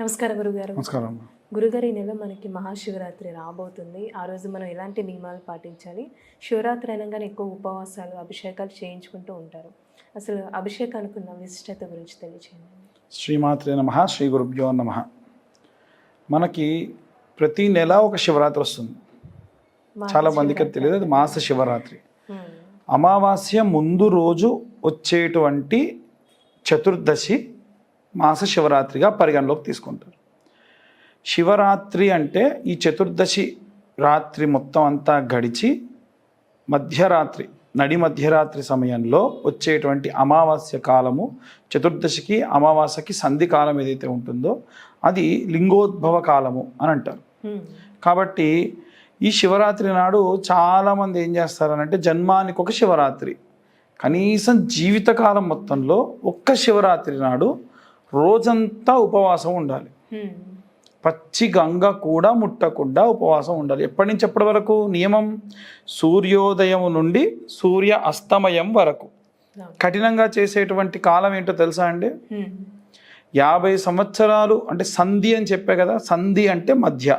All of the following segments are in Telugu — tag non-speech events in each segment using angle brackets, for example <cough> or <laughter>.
నమస్కారం గురుగారు. నమస్కారం. గురుగారు ఈ నెల మనకి మహాశివరాత్రి రాబోతుంది. ఆ రోజు మనం ఎలాంటి నియమాలు పాటించాలి? శివరాత్రి అనగానే ఎక్కువ ఉపవాసాలు అభిషేకాలు చేయించుకుంటూ ఉంటారు. అసలు అభిషేకానికి ఉన్న విశిష్టత గురించి తెలియచేయండి. శ్రీమాత్రే నమ శ్రీ గురుభ్యో నమ. మనకి ప్రతి నెల ఒక శివరాత్రి వస్తుంది. చాలా మందికి తెలియదు అది మాస శివరాత్రి. అమావాస్య ముందు రోజు వచ్చేటువంటి చతుర్దశి మాస శివరాత్రిగా పరిగణలోకి తీసుకుంటారు శివరాత్రి అంటే ఈ చతుర్దశి రాత్రి మొత్తం అంతా గడిచి మధ్యరాత్రి నడి మధ్యరాత్రి సమయంలో వచ్చేటువంటి అమావాస్య కాలము చతుర్దశికి అమావాస్యకి సంధి కాలం ఏదైతే ఉంటుందో అది లింగోద్భవ కాలము అని అంటారు. కాబట్టి ఈ శివరాత్రి నాడు చాలామంది ఏం చేస్తారనంటే జన్మానికి ఒక శివరాత్రి కనీసం జీవితకాలం మొత్తంలో ఒక్క శివరాత్రి నాడు రోజంతా ఉపవాసం ఉండాలి. పచ్చి గంగ కూడా ముట్టకుండా ఉపవాసం ఉండాలి ఎప్పటి నుంచి ఎప్పటి వరకు నియమం సూర్యోదయం నుండి సూర్య అస్తమయం వరకు. కఠినంగా చేసేటువంటి కాలం ఏంటో తెలుసా అండి. యాభై సంవత్సరాలు అంటే సంధి అని చెప్పే కదా సంధి అంటే మధ్య.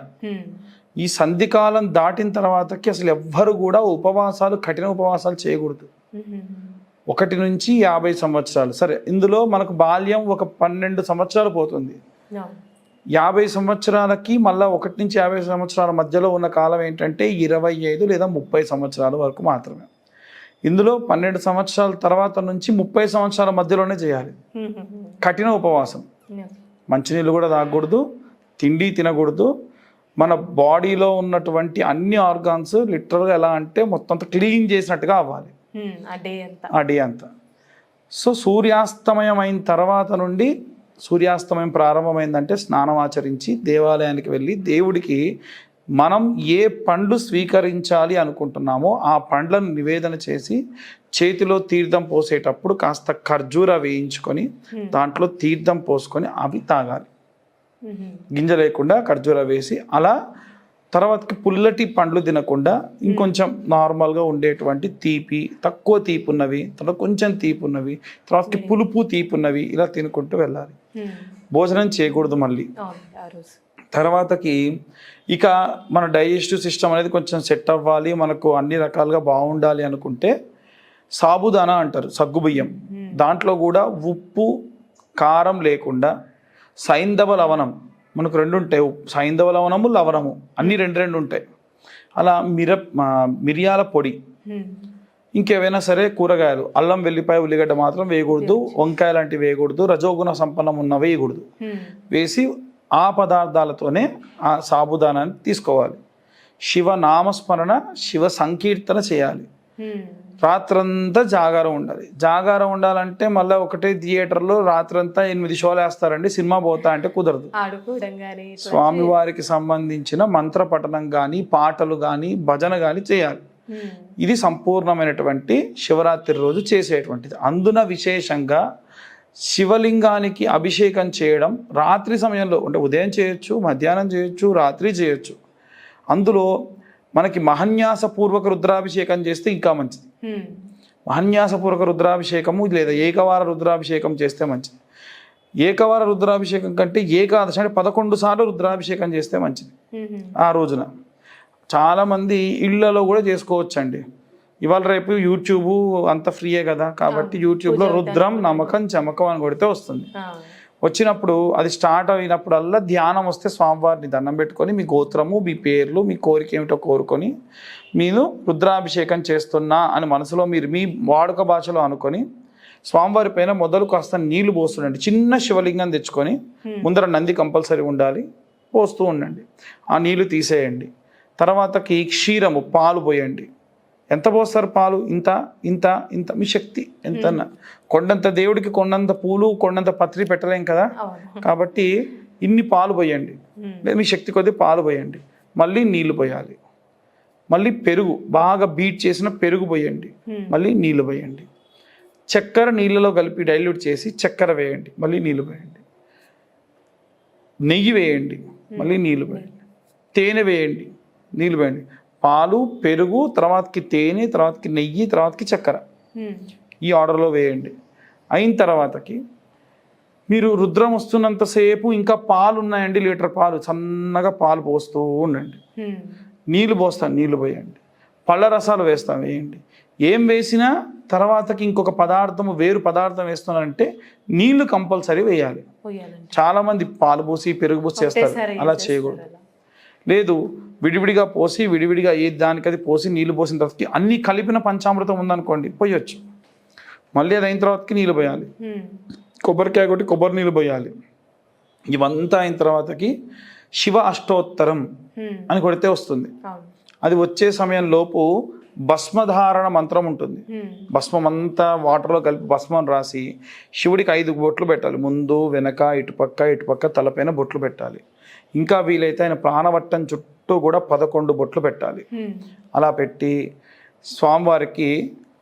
ఈ సంధి కాలం దాటిన తర్వాతకి అసలు ఎవ్వరు కూడా ఉపవాసాలు కఠిన ఉపవాసాలు చేయకూడదు. ఒకటి నుంచి యాభై సంవత్సరాలు సరే ఇందులో మనకు బాల్యం ఒక పన్నెండు సంవత్సరాలు పోతుంది. యాభై సంవత్సరాలకి మళ్ళీ ఒకటి నుంచి యాభై సంవత్సరాల మధ్యలో ఉన్న కాలం ఏంటంటే ఇరవై ఐదు లేదా ముప్పై సంవత్సరాల వరకు మాత్రమే ఇందులో పన్నెండు సంవత్సరాల తర్వాత నుంచి ముప్పై సంవత్సరాల మధ్యలోనే చేయాలి. కఠిన ఉపవాసం. మంచినీళ్ళు కూడా తాగకూడదు తిండి తినకూడదు మన బాడీలో ఉన్నటువంటి అన్ని ఆర్గాన్స్ లిటరల్గా ఎలా అంటే మొత్తం క్లీన్ చేసినట్టుగా అవ్వాలి. ఆ డే అంతా సో సూర్యాస్తమయం అయిన తర్వాత నుండి సూర్యాస్తమయం ప్రారంభమైందంటే స్నానం ఆచరించి దేవాలయానికి వెళ్ళి దేవుడికి మనం ఏ పండ్లు స్వీకరించాలి అనుకుంటున్నామో ఆ పండ్లను నివేదన చేసి చేతిలో తీర్థం పోసేటప్పుడు కాస్త ఖర్జూర వేయించుకొని. దాంట్లో తీర్థం పోసుకొని అవి తాగాలి. గింజ లేకుండా ఖర్జూర వేసి అలా తర్వాతకి పుల్లటి పండ్లు తినకుండా ఇంకొంచెం నార్మల్గా ఉండేటువంటి తీపి తక్కువ తీపి ఉన్నవి తర్వాత కొంచెం తీపి ఉన్నవి తర్వాతకి పులుపు తీపి ఉన్నవి ఇలా తినుకుంటూ వెళ్ళాలి. భోజనం చేయకూడదు మళ్ళీ. తర్వాతకి ఇక మన డైజెస్టివ్ సిస్టమ్ అనేది కొంచెం సెట్ అవ్వాలి మనకు అన్ని రకాలుగా బాగుండాలి అనుకుంటే సాబుదానా అంటారు సగ్గుబియ్యం. దాంట్లో కూడా ఉప్పు కారం లేకుండా సైంధవ లవణం మనకు రెండు ఉంటాయి. సైంధవ లవణము లవణము. అన్ని రెండు రెండు ఉంటాయి. అలా మిర మిరియాల పొడి. ఇంకేవైనా సరే కూరగాయలు. అల్లం వెల్లిపాయ ఉల్లిగడ్డ మాత్రం వేయకూడదు. వంకాయ లాంటివి వేయకూడదు. రజోగుణ సంపన్నం ఉన్న వేయకూడదు. వేసి ఆ పదార్థాలతోనే ఆ సాబుదానాన్ని తీసుకోవాలి. శివ నామస్మరణ శివ సంకీర్తన చేయాలి. రాత్రంతా జాగారం ఉండాలి. జాగారం ఉండాలంటే మళ్ళీ ఒకటే థియేటర్లో రాత్రంతా ఎనిమిది షోలు వేస్తారండి సినిమా పోతా అంటే కుదరదు. స్వామివారికి సంబంధించిన మంత్ర పఠనం కానీ పాటలు కానీ భజన కానీ చేయాలి. ఇది సంపూర్ణమైనటువంటి శివరాత్రి రోజు చేసేటువంటిది. అందున విశేషంగా శివలింగానికి అభిషేకం చేయడం రాత్రి సమయంలో అంటే ఉదయం చేయొచ్చు మధ్యాహ్నం చేయొచ్చు రాత్రి చేయొచ్చు. అందులో మనకి మహన్యాసపూర్వక రుద్రాభిషేకం చేస్తే ఇంకా మంచిది. మహన్యాసపూర్వక రుద్రాభిషేకము లేదా ఏకవార రుద్రాభిషేకం చేస్తే మంచిది. ఏకవార రుద్రాభిషేకం కంటే ఏకాదశి అంటే పదకొండు సార్లు రుద్రాభిషేకం చేస్తే మంచిది. ఆ రోజున. చాలామంది ఇళ్ళలో కూడా చేసుకోవచ్చండి. ఇవాళ రేపు యూట్యూబ్ అంత ఫ్రీయే కదా. కాబట్టి యూట్యూబ్లో రుద్రం నమ్మకం చమకం అని కొడితే వస్తుంది. వచ్చినప్పుడు అది స్టార్ట్ అయినప్పుడల్లా ధ్యానం వస్తే స్వామివారిని దండం పెట్టుకొని మీ గోత్రము మీ పేర్లు మీ కోరిక ఏమిటో కోరుకొని మీరు రుద్రాభిషేకం చేస్తున్నా అని మనసులో మీరు మీ వాడుక భాషలో అనుకొని స్వామివారి పైన మొదలు కాస్త నీళ్ళు పోస్తుండండి. చిన్న శివలింగం తెచ్చుకొని ముందర నంది కంపల్సరీ ఉండాలి పోస్తూ ఉండండి. ఆ నీళ్ళు తీసేయండి. తర్వాతకి క్షీరము పాలు పోయండి. ఎంత పోస్తారు పాలు? ఇంత ఇంత ఇంత. మీ శక్తి ఎంత కొండంత దేవుడికి కొండంత పూలు కొండంత పత్రి పెట్టలేం కదా? కాబట్టి ఇన్ని పాలు పోయండి. లేదా మీ శక్తి కొద్దీ పాలు పోయండి. మళ్ళీ నీళ్ళు పోయాలి. మళ్ళీ పెరుగు బాగా బీట్ చేసిన పెరుగు పోయండి. మళ్ళీ నీళ్ళు పోయండి. చక్కెర నీళ్ళలో కలిపి డైల్యూట్ చేసి చక్కెర వేయండి. మళ్ళీ నీళ్ళు పోయండి. నెయ్యి వేయండి. మళ్ళీ నీళ్ళు పోయండి. తేనె వేయండి. నీళ్ళు పోయండి. పాలు పెరుగు తర్వాతకి తేనె తర్వాతకి నెయ్యి తర్వాతకి చక్కెర. ఈ ఆర్డర్లో వేయండి. అయిన తర్వాతకి మీరు రుద్రం వస్తున్నంతసేపు ఇంకా పాలు ఉన్నాయండి లీటర్ పాలు. సన్నగా పాలు పోస్తూ ఉండండి. నీళ్ళు పోస్తాను నీళ్ళు పోయండి. పళ్ళ రసాలు వేస్తాం వేయండి. ఏం వేసినా తర్వాతకి ఇంకొక పదార్థం వేరు పదార్థం వేస్తున్నారంటే నీళ్ళు కంపల్సరీ వేయాలి. చాలామంది పాలు పోసి పెరుగు పోసి చేస్తారు. అలా చేయకూడదు. లేదు విడివిడిగా పోసి విడివిడిగా ఏ దానికది పోసి నీళ్ళు పోసిన తర్వాతకి అన్ని కలిపిన పంచామృతం ఉందనుకోండి పోయొచ్చు. మళ్ళీ అది అయిన తర్వాతకి నీళ్ళు పోయాలి. కొబ్బరికాయ కొట్టి కొబ్బరి నీళ్ళు పోయాలి. ఇవంతా అయిన తర్వాతకి శివ అష్టోత్తరం. అని కొడితే వస్తుంది. అది వచ్చే సమయంలోపు భస్మధారణ మంత్రం ఉంటుంది. భస్మం అంతా వాటర్లో కలిపి భస్మం రాసి శివుడికి ఐదు బొట్లు పెట్టాలి. ముందు వెనక ఇటుపక్క ఇటుపక్క తలపైన బొట్లు పెట్టాలి. ఇంకా వీలైతే ఆయన ప్రాణవట్టం చుట్టూ కూడా పదకొండు బొట్లు పెట్టాలి. అలా పెట్టి స్వామివారికి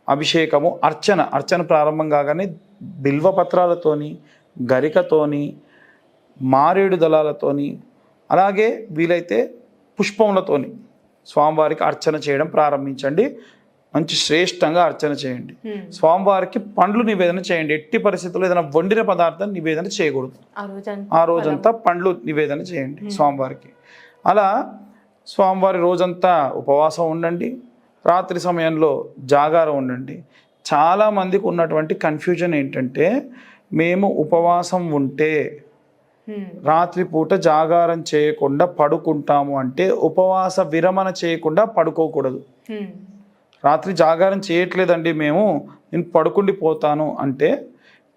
అభిషేకము అర్చన అర్చన ప్రారంభం కాగానే బిల్వ పత్రాలతోని గరికతోని మారేడు దళాలతోని అలాగే వీలైతే పుష్పములతోని స్వామివారికి అర్చన చేయడం ప్రారంభించండి మంచి శ్రేష్టంగా అర్చన చేయండి. స్వామివారికి పండ్లు నివేదన చేయండి. ఎట్టి పరిస్థితుల్లో ఏదైనా వండిన పదార్థం నివేదన చేయకూడదు. ఆ రోజంతా పండ్లు నివేదన చేయండి స్వామివారికి. అలా స్వామివారి రోజంతా ఉపవాసం ఉండండి. రాత్రి సమయంలో జాగారం ఉండండి. చాలామందికి ఉన్నటువంటి కన్ఫ్యూజన్ ఏంటంటే మేము ఉపవాసం ఉంటే. రాత్రిపూట జాగారం చేయకుండా పడుకుంటాము అంటే ఉపవాస విరమణ చేయకుండా పడుకోకూడదు. రాత్రి జాగారం చేయట్లేదండి మేము నేను పడుకుండి పోతాను అంటే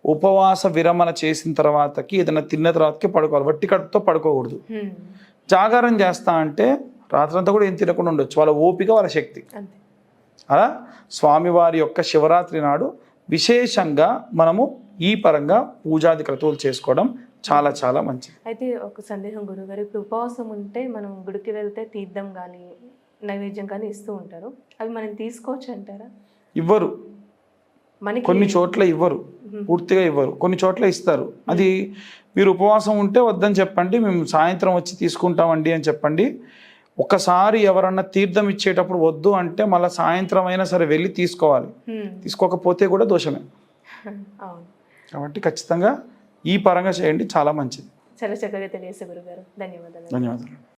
ఉపవాస విరమణ చేసిన తర్వాతకి ఏదైనా తిన్న తర్వాతకి పడుకోవాలి. వట్టి కడుపుతో పడుకోకూడదు. జాగారం చేస్తా అంటే రాత్రంతా కూడా ఏం తినకుండా ఉండొచ్చు. వాళ్ళ ఓపిక వాళ్ళ శక్తి. అలా స్వామివారి యొక్క శివరాత్రి నాడు విశేషంగా మనము ఈ పరంగా పూజాది క్రతువులు చేసుకోవడం చాలా చాలా మంచిది. అయితే ఒక సందేహం గురుగారు ఇప్పుడు ఉపవాసం ఉంటే మనం గుడికి వెళ్తే తీర్థం కానీ నైవేద్యం కానీ ఇస్తూ ఉంటారు. అవి మనం తీసుకోవచ్చు అంటారా? ఇవ్వరు. మనకి కొన్ని చోట్ల ఇవ్వరు. పూర్తిగా ఇవ్వరు. కొన్ని చోట్ల ఇస్తారు. అది మీరు ఉపవాసం ఉంటే వద్దని చెప్పండి మేము సాయంత్రం వచ్చి తీసుకుంటామండి అని చెప్పండి. ఒకసారి ఎవరన్నా తీర్థం ఇచ్చేటప్పుడు వద్దు అంటే మళ్ళీ సాయంత్రం అయినా సరే వెళ్ళి తీసుకోవాలి. తీసుకోకపోతే కూడా దోషమే. <laughs> కాబట్టి ఖచ్చితంగా ఈ పరంగా చేయండి చాలా మంచిది. చాలా చక్కగా తెలియదు గురుగారు. ధన్యవాదాలు. ధన్యవాదాలు.